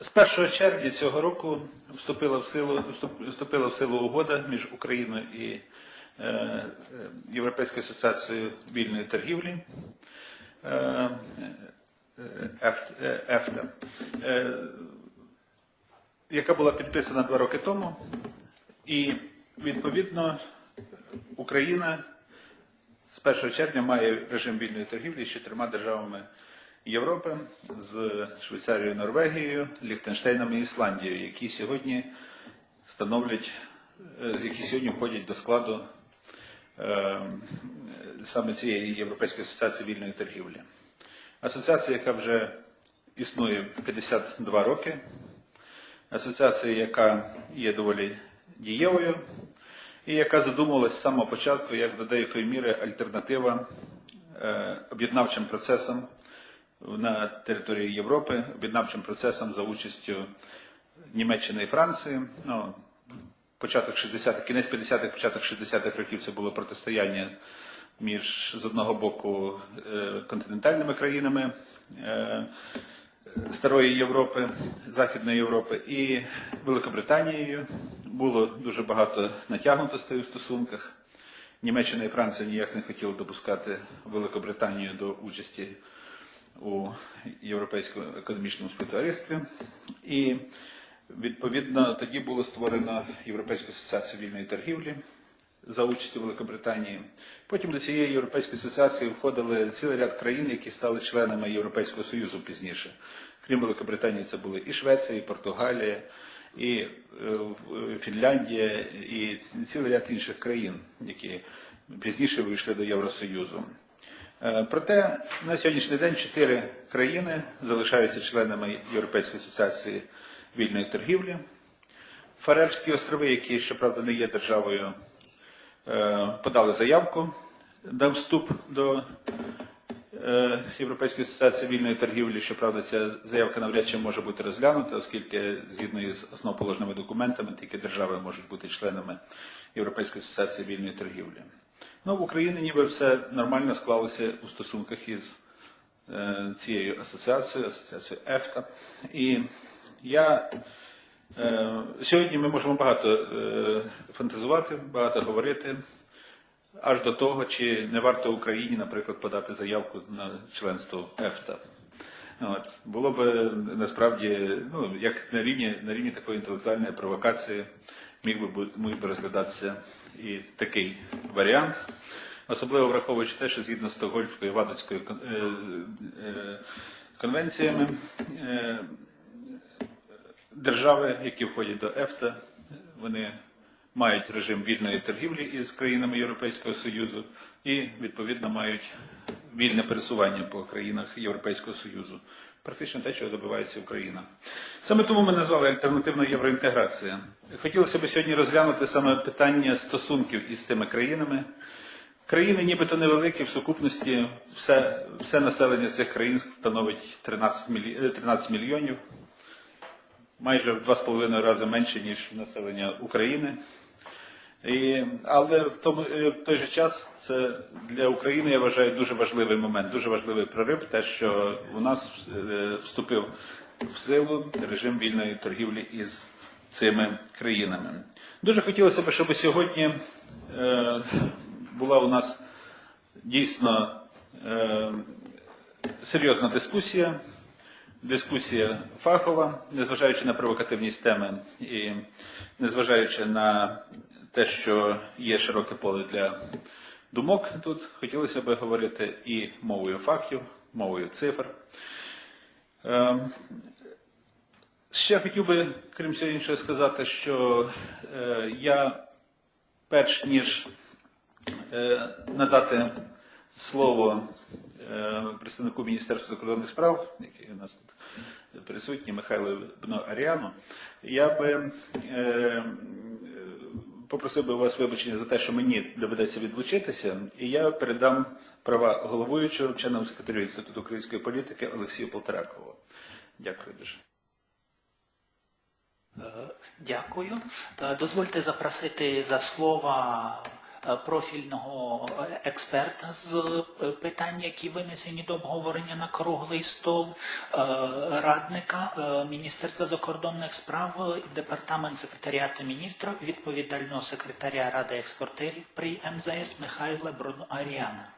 З 1 червня цього року вступила в силу, вступ- вступила в силу угода між Україною і е, Європейською асоціацією вільної торгівлі е, е, ЕФТА, е, яка була підписана два роки тому, і відповідно Україна з 1 червня має режим вільної торгівлі з чотирма державами Європи з Швейцарією, Норвегією, Ліхтенштейном і Ісландією, які сьогодні становлять, е, які сьогодні входять до складу е, саме цієї Європейської асоціації вільної торгівлі. Асоціація, яка вже існує 52 роки, асоціація, яка є доволі дієвою, і яка задумувалась з самого початку як до деякої міри альтернатива е, об'єднавчим процесам на території Європи, об'єднавчим процесам за участю Німеччини і Франції. Ну, початок 60-х, кінець 50-х, початок 60-х років це було протистояння між з одного боку е, континентальними країнами е, Старої Європи, Західної Європи і Великобританією. Було дуже багато натягнутостей у стосунках. Німеччина і Франція ніяк не хотіли допускати Великобританію до участі у Європейському економічному співтоваристві. І відповідно тоді було створено Європейську асоціацію вільної торгівлі за участю Великобританії. Потім до цієї Європейської асоціації входили цілий ряд країн, які стали членами Європейського Союзу пізніше. Крім Великобританії, це були і Швеція, і Португалія, і е, Фінляндія, і цілий ряд інших країн, які пізніше вийшли до Євросоюзу. Е, Проте на сьогоднішній день чотири країни залишаються членами Європейської асоціації вільної торгівлі. Фарерські острови, які, щоправда, не є державою, е, подали заявку на вступ до е, Європейської асоціації вільної торгівлі. Щоправда, ця заявка навряд чи може бути розглянута, оскільки згідно із основоположними документами тільки держави можуть бути членами Європейської асоціації вільної торгівлі. Ну, в Україні ніби все нормально склалося у стосунках із е, цією асоціацією, асоціацією ЕФТА. І я е, сьогодні ми можемо багато е, фантазувати, багато говорити, аж до того, чи не варто Україні, наприклад, подати заявку на членство ЕФТА. От. Було б насправді, ну, як на рівні, на рівні такої інтелектуальної провокації міг би, міг би розглядатися і такий варіант, особливо враховуючи те, що згідно з Стокгольмською Вадицькою кон- е, е, конвенціями, е, держави, які входять до ЕФТА, вони мають режим вільної торгівлі із країнами Європейського Союзу і, відповідно, мають вільне пересування по країнах Європейського Союзу. Практично те, чого добивається Україна. Саме тому ми назвали альтернативна євроінтеграція. Хотілося б сьогодні розглянути саме питання стосунків із цими країнами. Країни нібито невеликі, в сукупності все, все населення цих країн становить 13, мілі... е, 13 мільйонів майже в два з половиною рази менше, ніж населення України. І, але в, тому, е, в той же час це для України, я вважаю, дуже важливий момент, дуже важливий прорив, те, що у нас е, вступив в силу режим вільної торгівлі із цими країнами. Дуже хотілося б, щоб сьогодні е, була у нас дійсно серйозна дискусія, дискусія фахова, незважаючи на провокативність теми і незважаючи на те, що є широке поле для думок тут, хотілося б говорити і мовою фактів, мовою цифр. Е, Ще хотів би, крім всього іншого, сказати, що е, я перш ніж е, надати слово е, представнику Міністерства закордонних справ, який у нас тут присутній, Михайло Бно Аріану, я би попросив би вас вибачення за те, що мені доведеться відлучитися, і я передам права головуючого вченому секретарю Інституту української політики Олексію Полторакову. Дякую дуже. Дякую. Е, Дозвольте запросити за слова профільного е, експерта з е, питань, які винесені до обговорення на круглий стол, е, радника е, Міністерства закордонних справ, е, департамент секретаріату міністра, відповідального секретаря Ради експортерів при МЗС Михайла Брону Аріана.